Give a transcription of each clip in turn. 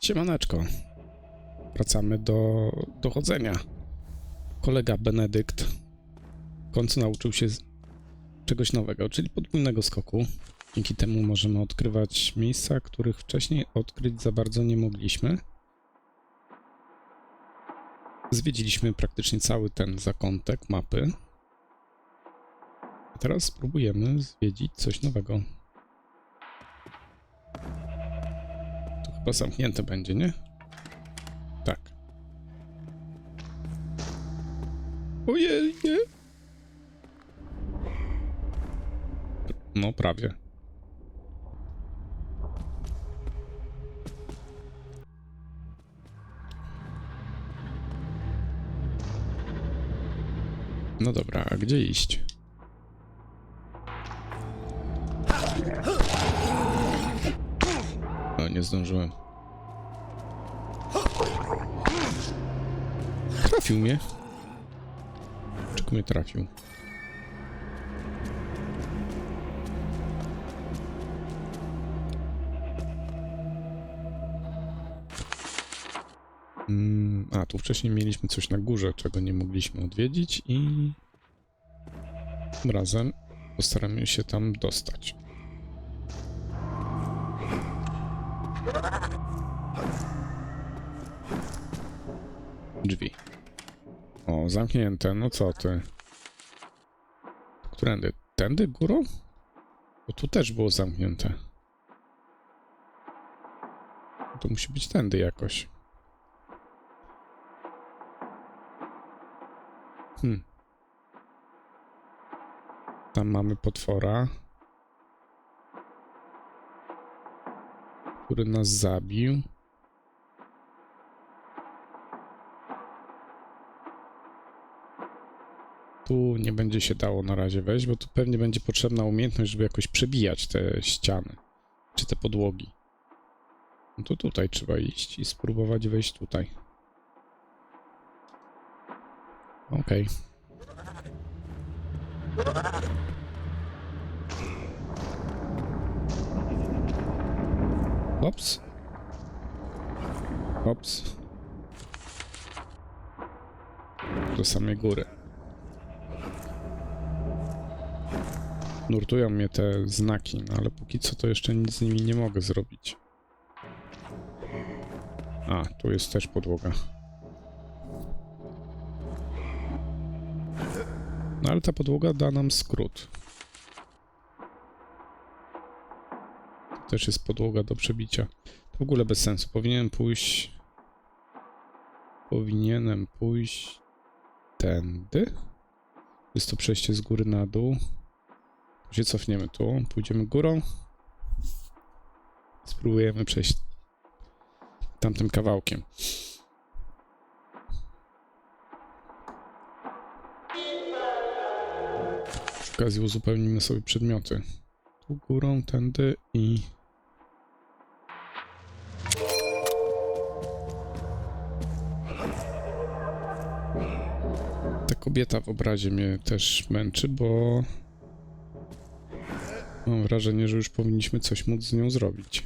Siemaneczko. Wracamy do dochodzenia. Kolega Benedykt w końcu nauczył się czegoś nowego, czyli podwójnego skoku. Dzięki temu możemy odkrywać miejsca, których wcześniej odkryć za bardzo nie mogliśmy. Zwiedziliśmy praktycznie cały ten zakątek mapy. A teraz spróbujemy zwiedzić coś nowego. Chyba zamknięte będzie, nie? Tak. Ojej, nie. No, prawie. No dobra, a gdzie iść? O, nie zdążyłem. Trafił mnie. Czego mnie trafił? Mm, a, tu wcześniej mieliśmy coś na górze, czego nie mogliśmy odwiedzić i tym razem postaramy się tam dostać. Drzwi. O, zamknięte, no co ty? Którędy? Tędy górą? Bo tu też było zamknięte. To musi być tędy jakoś. Hmm. Tam mamy potwora, który nas zabił. Tu nie będzie się dało na razie wejść, bo tu pewnie będzie potrzebna umiejętność, żeby jakoś przebijać te ściany, czy te podłogi. No to tutaj trzeba iść i spróbować wejść tutaj. Okej. Ops. Ops. Do samej góry. Nurtują mnie te znaki, no ale póki co to jeszcze nic z nimi nie mogę zrobić. A, tu jest też podłoga. No ale ta podłoga da nam skrót. To też jest podłoga do przebicia. To w ogóle bez sensu. Powinienem pójść... Powinienem pójść... Tędy? Jest to przejście z góry na dół. Się cofniemy tu. Pójdziemy górą. Spróbujemy przejść tamtym kawałkiem. Przy okazji uzupełnimy sobie przedmioty. Tu górą, tędy i... Ta kobieta w obrazie mnie też męczy, bo... Mam wrażenie, że już powinniśmy coś móc z nią zrobić.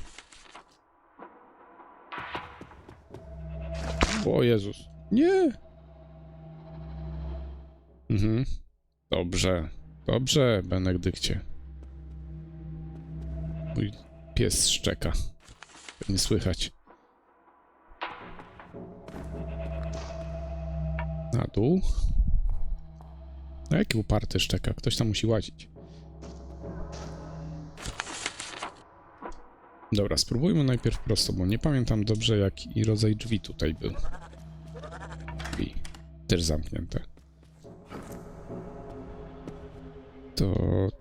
O Jezus. Nie! Mhm. Dobrze. Dobrze, Benedykcie. Mój pies szczeka. Nie słychać. Na dół. No jaki uparty szczeka. Ktoś tam musi łazić. Dobra, spróbujmy najpierw prosto, bo nie pamiętam dobrze jaki rodzaj drzwi tutaj był. Drzwi. Też zamknięte. To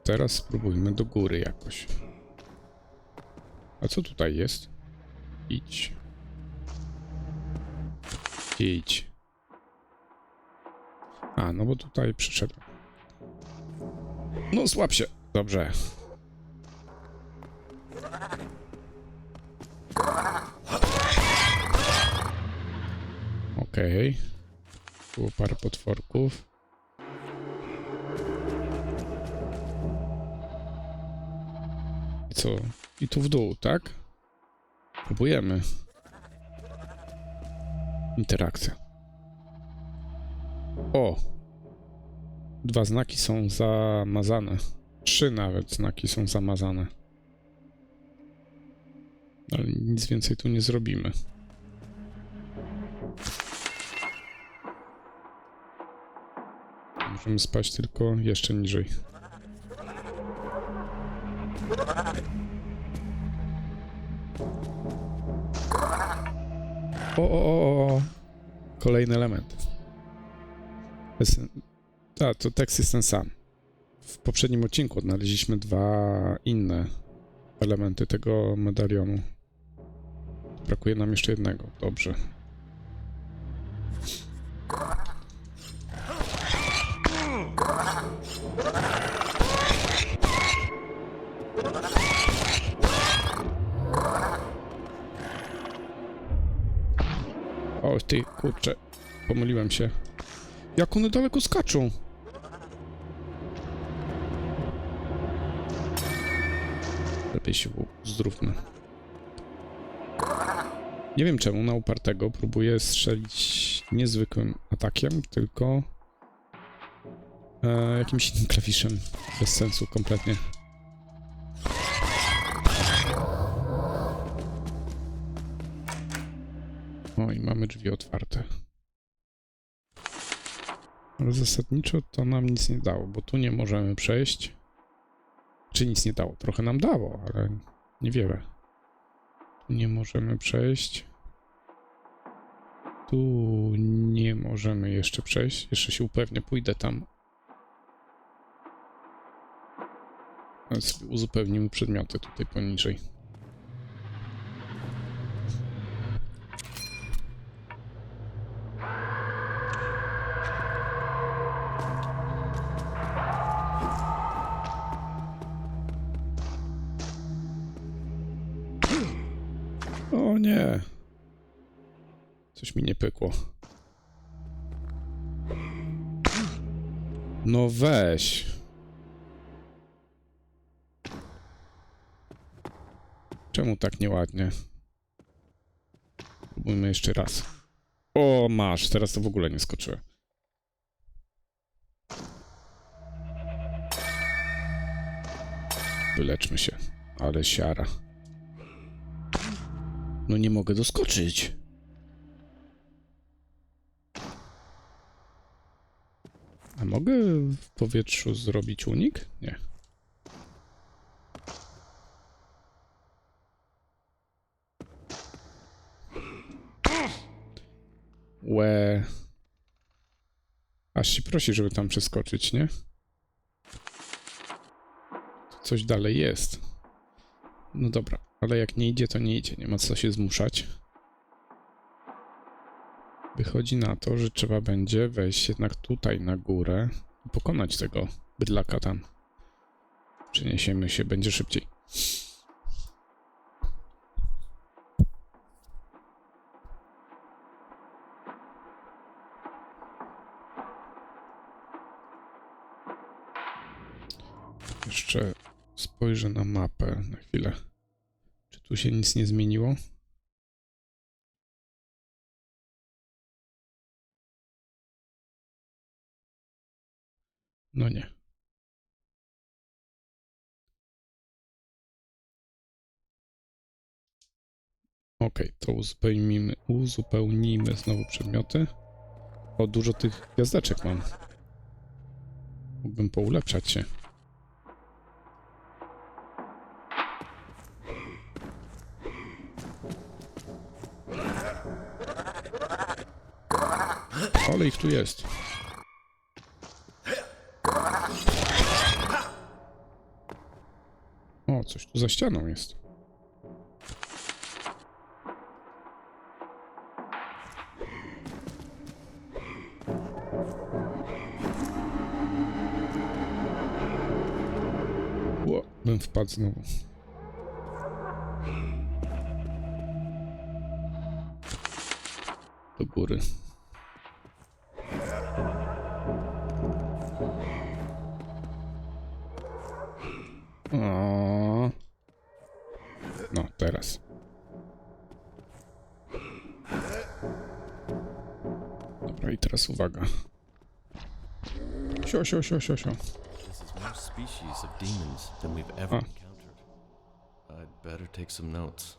teraz spróbujmy do góry jakoś. A co tutaj jest? Idź. Idź. A, no bo tutaj przyszedłem. No, słab się. Dobrze. Okej. Było parę potworków. I co? I tu w dół, tak? Próbujemy. interakcja. O! Dwa znaki są zamazane. Trzy nawet znaki są zamazane. Ale nic więcej tu nie zrobimy. Możemy spać tylko jeszcze niżej. O, o, o, o. Kolejny element. A, to tekst jest ten sam. W poprzednim odcinku odnaleźliśmy dwa inne elementy tego medalionu. Brakuje nam jeszcze jednego. Dobrze. O ty, kurczę. Pomyliłem się. Jak one daleko skaczą? Lepiej się zdrówmy. Nie wiem czemu na upartego próbuję strzelić niezwykłym atakiem, tylko e, jakimś innym klawiszem. Bez sensu kompletnie. O, i mamy drzwi otwarte. Ale zasadniczo to nam nic nie dało, bo tu nie możemy przejść. Czy nic nie dało? Trochę nam dało, ale niewiele. Nie możemy przejść. Tu nie możemy jeszcze przejść. Jeszcze się upewnię, pójdę tam. Sobie uzupełnimy przedmioty tutaj poniżej. Mi nie pykło. No weź. Czemu tak nieładnie? Spróbujmy jeszcze raz. O, masz, teraz to w ogóle nie skoczyłem. Wyleczmy się. Ale siara. No nie mogę doskoczyć. A mogę w powietrzu zrobić unik? Nie. Łe. Aż się prosi, żeby tam przeskoczyć, nie? Coś dalej jest. No dobra, ale jak nie idzie, to nie idzie. Nie ma co się zmuszać. Wychodzi na to, że trzeba będzie wejść jednak tutaj na górę i pokonać tego bydlaka tam. Przeniesiemy się, będzie szybciej. Jeszcze spojrzę na mapę na chwilę. Czy tu się nic nie zmieniło? No nie. Ok, to uzupełnimy, uzupełnijmy znowu przedmioty. O, dużo tych gwiazdeczek mam. Mógłbym poulepszać się. Ale ich tu jest. Coś tu za ścianą jest. Ło, bym wpadł znowu. Do góry. Uwaga. Sio, sio, sio, sio, sio. This is more species of demons than we've ever encountered. I'd better take some notes.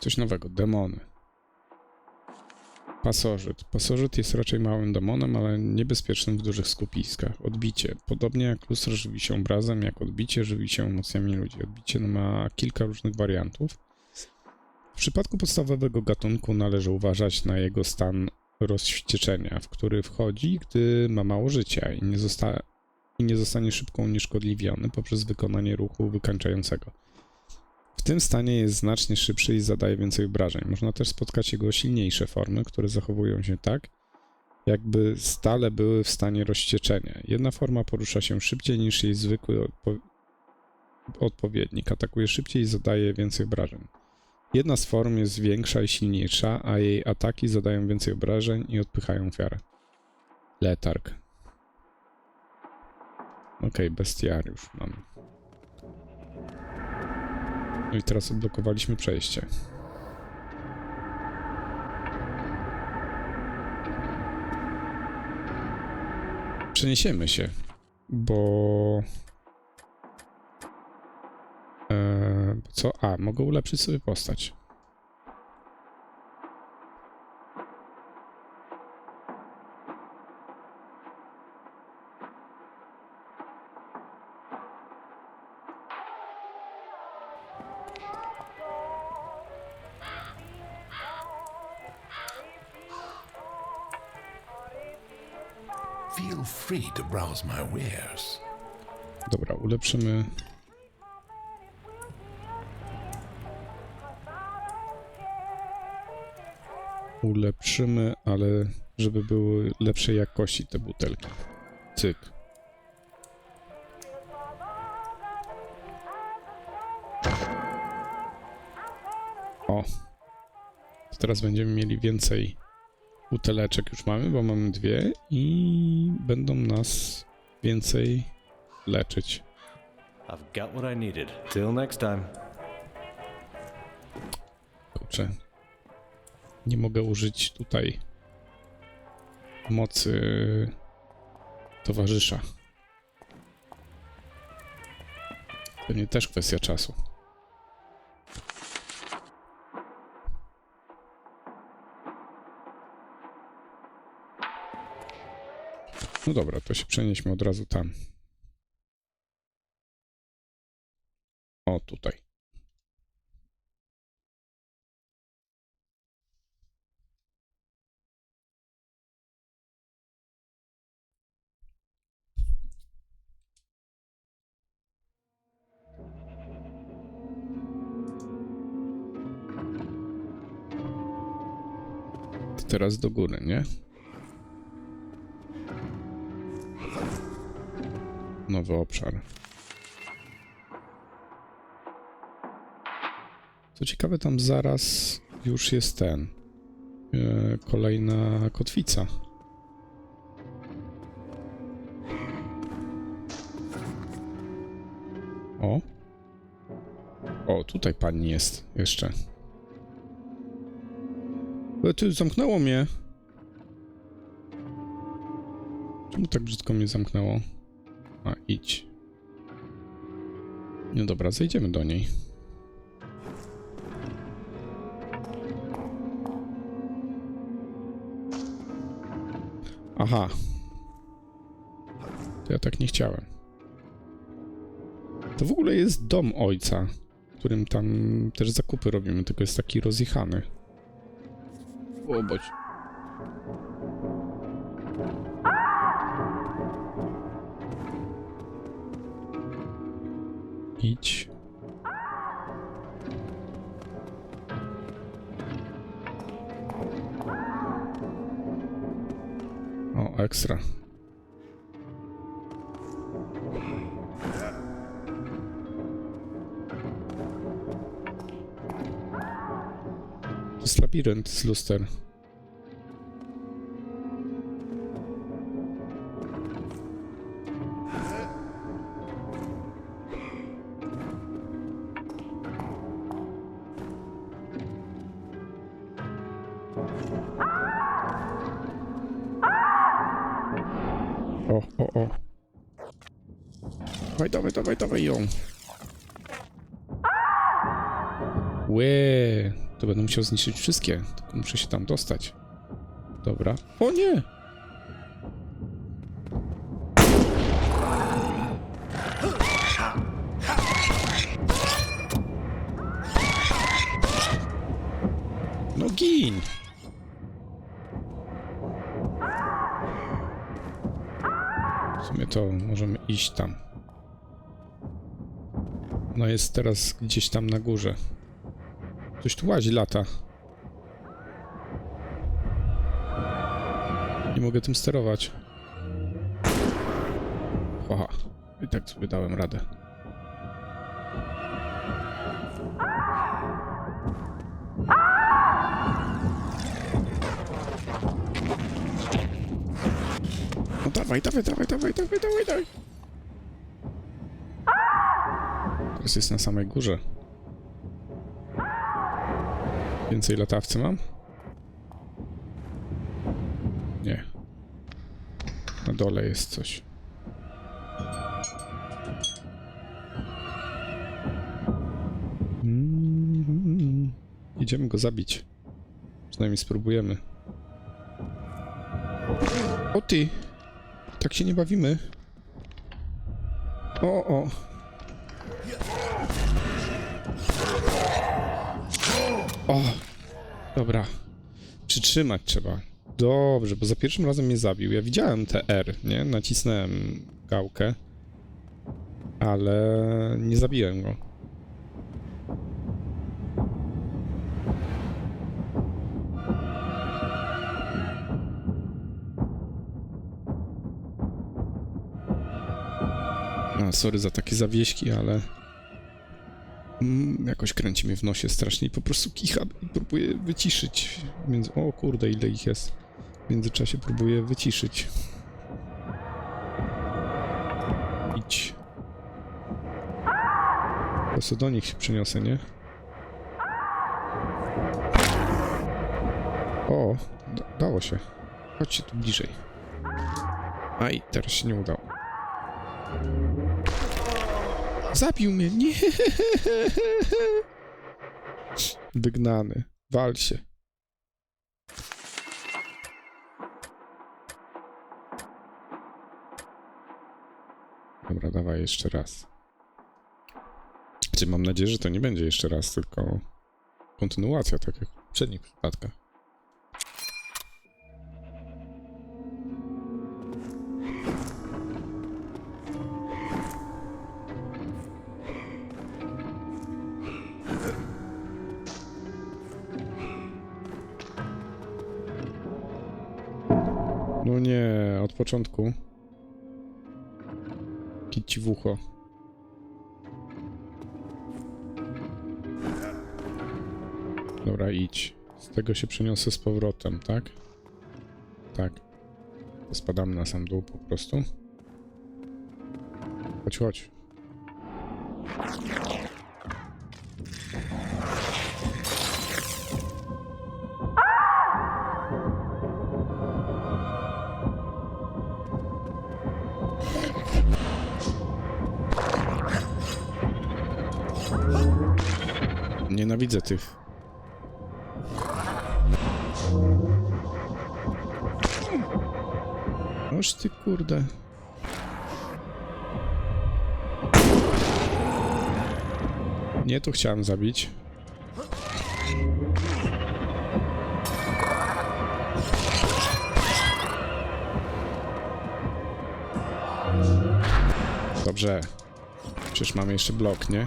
Coś nowego, demony. Pasożyt. Pasożyt jest raczej małym demonem, ale niebezpiecznym w dużych skupiskach. Odbicie. Podobnie jak lustro żywi się obrazem, jak odbicie żywi się emocjami ludzi. Odbicie ma kilka różnych wariantów. W przypadku podstawowego gatunku należy uważać na jego stan rozwścieczenia, w który wchodzi, gdy ma mało życia i nie, zosta- i nie zostanie szybko unieszkodliwiony poprzez wykonanie ruchu wykańczającego. W tym stanie jest znacznie szybszy i zadaje więcej obrażeń. Można też spotkać jego silniejsze formy, które zachowują się tak, jakby stale były w stanie rozścieczenia. Jedna forma porusza się szybciej niż jej zwykły odpo- odpowiednik, atakuje szybciej i zadaje więcej obrażeń. Jedna z form jest większa i silniejsza, a jej ataki zadają więcej obrażeń i odpychają ofiarę. Letarg. Okej, bestiariusz mamy. No i teraz odblokowaliśmy przejście. Przeniesiemy się, bo... co? A, mogę ulepszyć sobie postać. Dobra, ulepszymy. Ulepszymy, ale żeby były lepszej jakości te butelki. Cyk. O. Teraz będziemy mieli więcej buteleczek już mamy, bo mamy dwie i będą nas więcej leczyć. I've got what I needed. Till next time. Kurczę. Nie mogę użyć tutaj mocy towarzysza. Pewnie też kwestia czasu. No dobra, to się przenieśmy od razu tam. O, tutaj. Teraz do góry, nie? Nowy obszar. Co ciekawe, tam zaraz już jest ten. E, kolejna kotwica. O. O, tutaj pani jest jeszcze. Ale ty, zamknęło mnie. Czemu tak brzydko mnie zamknęło? A, idź. No dobra, zejdziemy do niej. Aha. To ja tak nie chciałem. To w ogóle jest dom ojca, w którym tam też zakupy robimy, tylko jest taki rozjechany. O, bądź. Idź. O, ekstra. To jest labirynt z luster. O, o, o. Dawaj, dawaj, to będę musiał zniszczyć wszystkie, tylko muszę się tam dostać. Dobra. O nie! No gin! W sumie to możemy iść tam. No jest teraz gdzieś tam na górze. Coś tu łazi lata. Nie mogę tym sterować. Aha, i tak sobie dałem radę. No dawaj, dawaj, dawaj, dawaj, dawaj, dawaj, dawaj. Teraz jest na samej górze. Więcej latawcy mam? Nie. Na dole jest coś. Mm, Idziemy go zabić. Przynajmniej spróbujemy. O ty! Tak się nie bawimy. O, o. O! Dobra. Przytrzymać trzeba. Dobrze, bo za pierwszym razem mnie zabił. Ja widziałem te R, nie? Nacisnąłem gałkę. Ale nie zabiłem go. A, sorry za takie zawieśki, ale... Mm, jakoś kręci mnie w nosie strasznie i po prostu kicha i próbuję wyciszyć. Między... O kurde, ile ich jest. W międzyczasie próbuję wyciszyć. Idź. Po prostu do nich się przeniosę, nie? O, da dało się. Chodźcie tu bliżej. Aj, teraz się nie udało. Zabił mnie, nie! Wygnany. Wal się. Dobra, dawaj jeszcze raz. Znaczy, mam nadzieję, że to nie będzie jeszcze raz, tylko kontynuacja, tak jak w poprzednich przypadkach. W ucho. Dobra, idź. Z tego się przeniosę z powrotem, tak? Tak. Spadamy na sam dół po prostu. Chodź, chodź. Nienawidzę tych. Noż ty kurde. Nie, to chciałem zabić. Dobrze. Przecież mamy jeszcze blok, nie?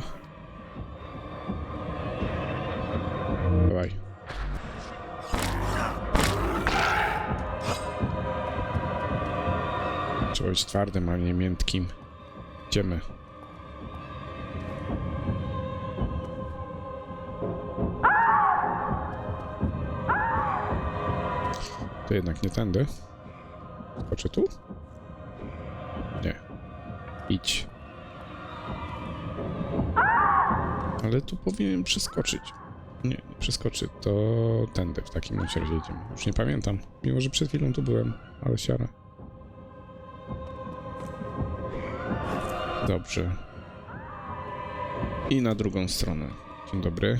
Być twardym, a nie miętkim. Idziemy. To jednak nie tędy. Skoczę tu? Nie. Idź. Ale tu powinienem przeskoczyć. Nie, nie przeskoczy. To tędy w takim razie jedziemy. Już nie pamiętam. Mimo, że przed chwilą tu byłem, ale siara. Dobrze. I na drugą stronę. Dzień dobry.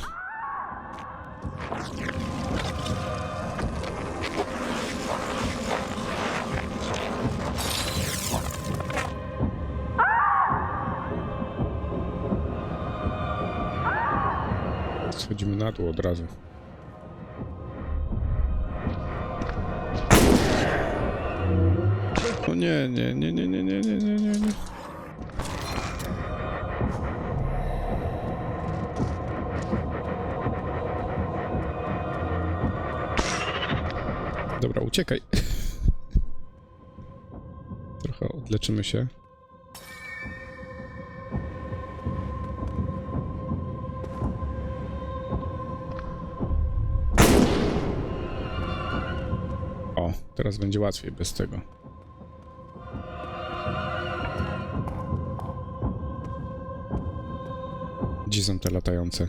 Schodzimy na dół od razu. O nie, nie, nie, nie, nie, nie, nie, nie, nie, uciekaj. Trochę odleczymy się. O, teraz będzie łatwiej bez tego. Gdzie są te latające?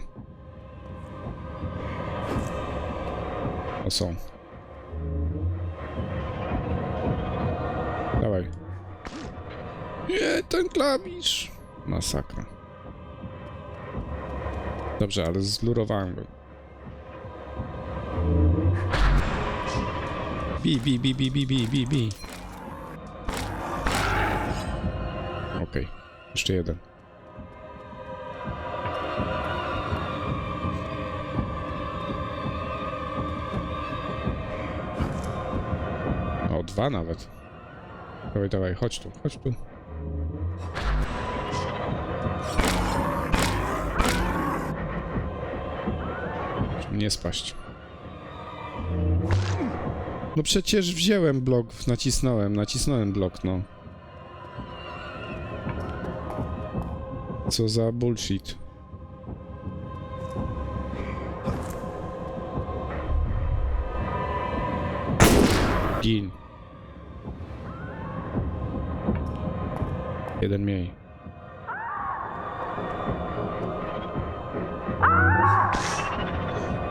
O, są. Nie, ten klawisz. Masakra. Dobrze, ale zlurowałem go. Bi, bi, bi, bi, bi, bi, bi, bi. Okej, jeszcze jeden. O, dwa nawet. Dawaj, dawaj, chodź tu, chodź tu. Nie spaść. No przecież wziąłem blok, nacisnąłem, nacisnąłem blok, no. Co za bullshit. Gin. Jeden mniej.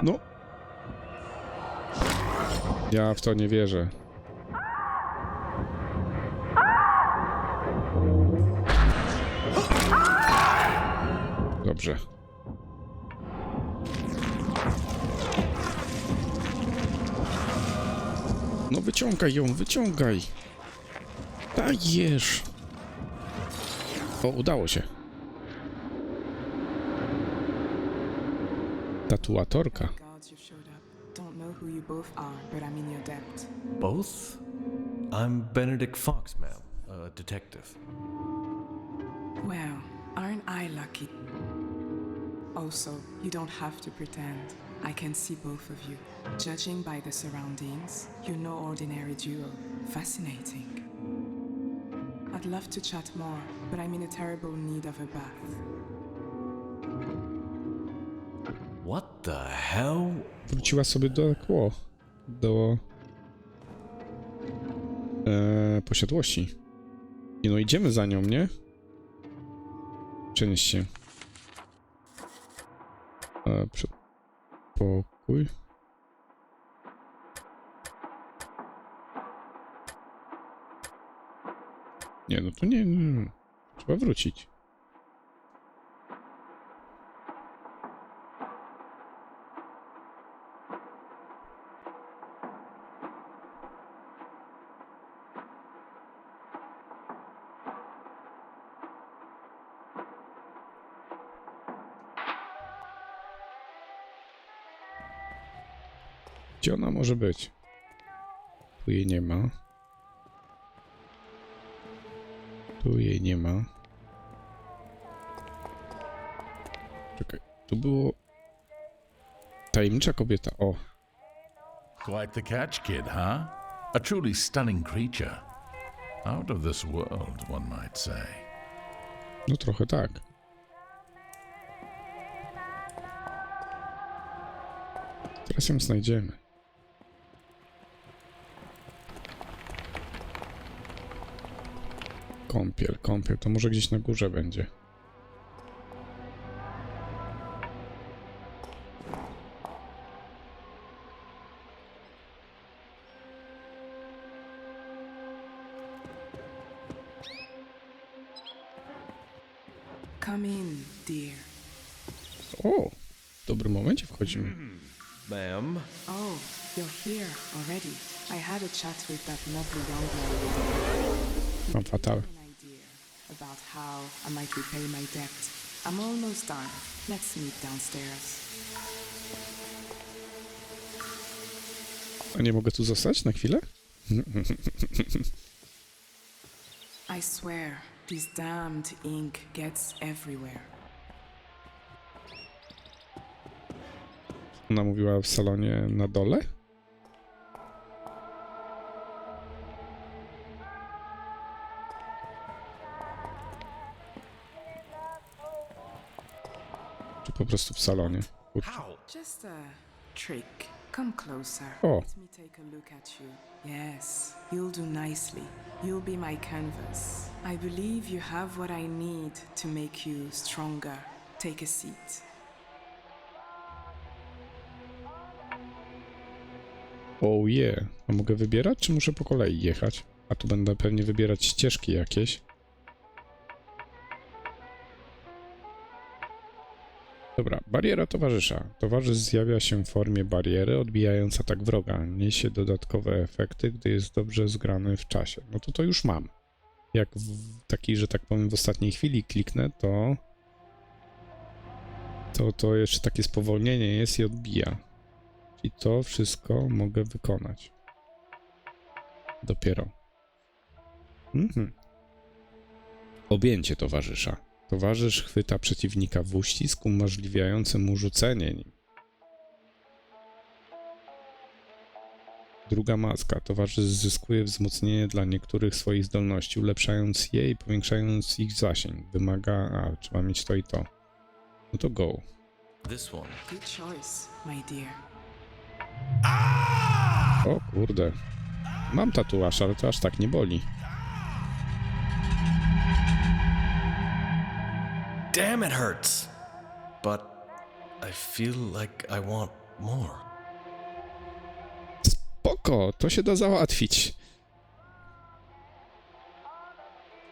No. Ja w to nie wierzę. Dobrze. No wyciągaj ją, wyciągaj. Dajesz. O, udało się. Tatuatorka. Oh Guards you've showed up. Don't know who you both are, but I'm in your debt. Both? I'm Benedict Fox, ma'am, a detective. Well, aren't I lucky? Also, you don't have to pretend. I can see both of you. Judging by the surroundings, you're no ordinary duo. Fascinating. I'd love to chat more, but I'm in a terrible need of a bath. What the hell? Wróciła sobie do kło. Do... E, posiadłości. Nie no, idziemy za nią, nie? Przenieś się. E, przedpokój. Nie, no to nie, nie, nie. Trzeba wrócić. Ona może być? Tu jej nie ma. Tu jej nie ma. Czekaj, tu było... Tajemnicza kobieta, o. Quite the catch, kid, huh? A truly stunning creature. Out of this world, one might say. No trochę tak. Teraz ją znajdziemy. Kąpiel, kąpiel. To może gdzieś na górze będzie. Come in, dear. O, w dobrym momencie wchodzimy. Hmm, ma'am. Oh, you're here already. I had a chat with that lovely young man. Mam fatal. About how I might repay my debt. I'm almost done. Let's meet downstairs. A nie mogę tu zostać na chwilę? I swear, this damned ink gets everywhere. Ona mówiła w salonie na dole? Po prostu w salonie? Kurczę. Just a trick. Come closer. Oh. Let me take a look at you. Yes, you'll do nicely. You'll be my canvas. I believe you have what I need to make you stronger. Take a seat. Oh yeah. A mogę wybierać, czy muszę po kolei jechać? A tu będę pewnie wybierać ścieżki jakieś. Dobra, bariera towarzysza. Towarzysz zjawia się w formie bariery, odbijając atak wroga. Niesie dodatkowe efekty, gdy jest dobrze zgrany w czasie. No to to już mam. Jak w takiej, że tak powiem, w ostatniej chwili kliknę, to... To, to jeszcze takie spowolnienie jest i odbija. I to wszystko mogę wykonać. Dopiero. Mhm. Objęcie towarzysza. Towarzysz chwyta przeciwnika w uścisk, umożliwiający mu rzucenie nim. Druga maska. Towarzysz zyskuje wzmocnienie dla niektórych swoich zdolności, ulepszając je i powiększając ich zasięg. Wymaga... A, trzeba mieć to i to. No to go. This one. Good choice, my dear. O kurde. Mam tatuaż, ale to aż tak nie boli. Damn, it hurts. But I feel like I want more. Spoko, to się da załatwić.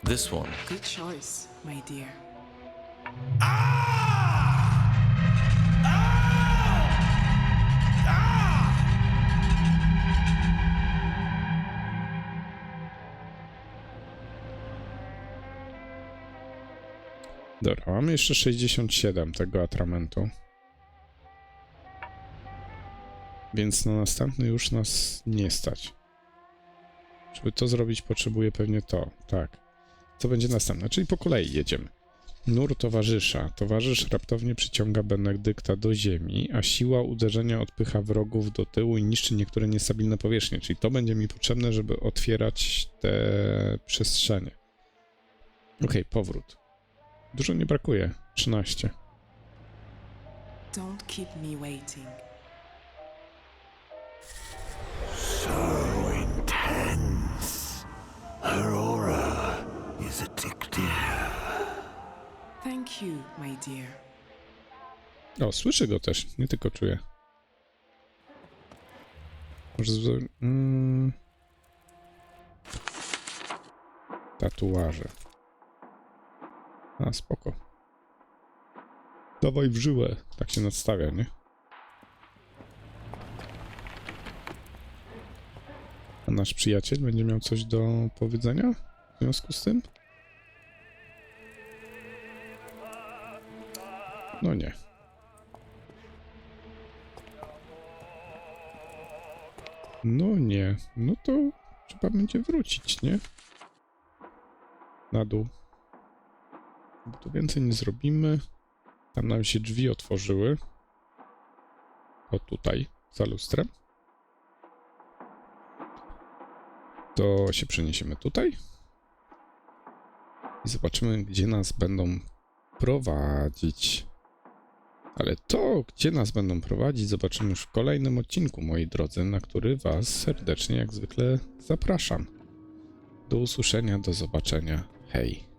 This one. Good choice, my dear. Dobra, mamy jeszcze 67 tego atramentu. Więc na następny już nas nie stać. Żeby to zrobić, potrzebuję pewnie to. Tak. Co będzie następne? Czyli po kolei jedziemy. Nur towarzysza. Towarzysz raptownie przyciąga Benedykta do ziemi, a siła uderzenia odpycha wrogów do tyłu i niszczy niektóre niestabilne powierzchnie. Czyli to będzie mi potrzebne, żeby otwierać te przestrzenie. Okej, powrót. Dużo nie brakuje. 13. Don't keep me waiting. So intense. Her aura is addictive. Thank you, my dear. O, słyszę go też, nie tylko czuję. Może z... Mm... Tatuaże. A, spoko. Dawaj w żyłę. Tak się nadstawia, nie? A nasz przyjaciel będzie miał coś do powiedzenia w związku z tym? No nie. No nie. No to trzeba będzie wrócić, nie? Na dół. Bo tu więcej nie zrobimy. Tam nam się drzwi otworzyły. O tutaj, za lustrem. To się przeniesiemy tutaj. I zobaczymy, gdzie nas będą prowadzić. Ale to, gdzie nas będą prowadzić, zobaczymy już w kolejnym odcinku, moi drodzy, na który Was serdecznie, jak zwykle, zapraszam. Do usłyszenia, do zobaczenia. Hej.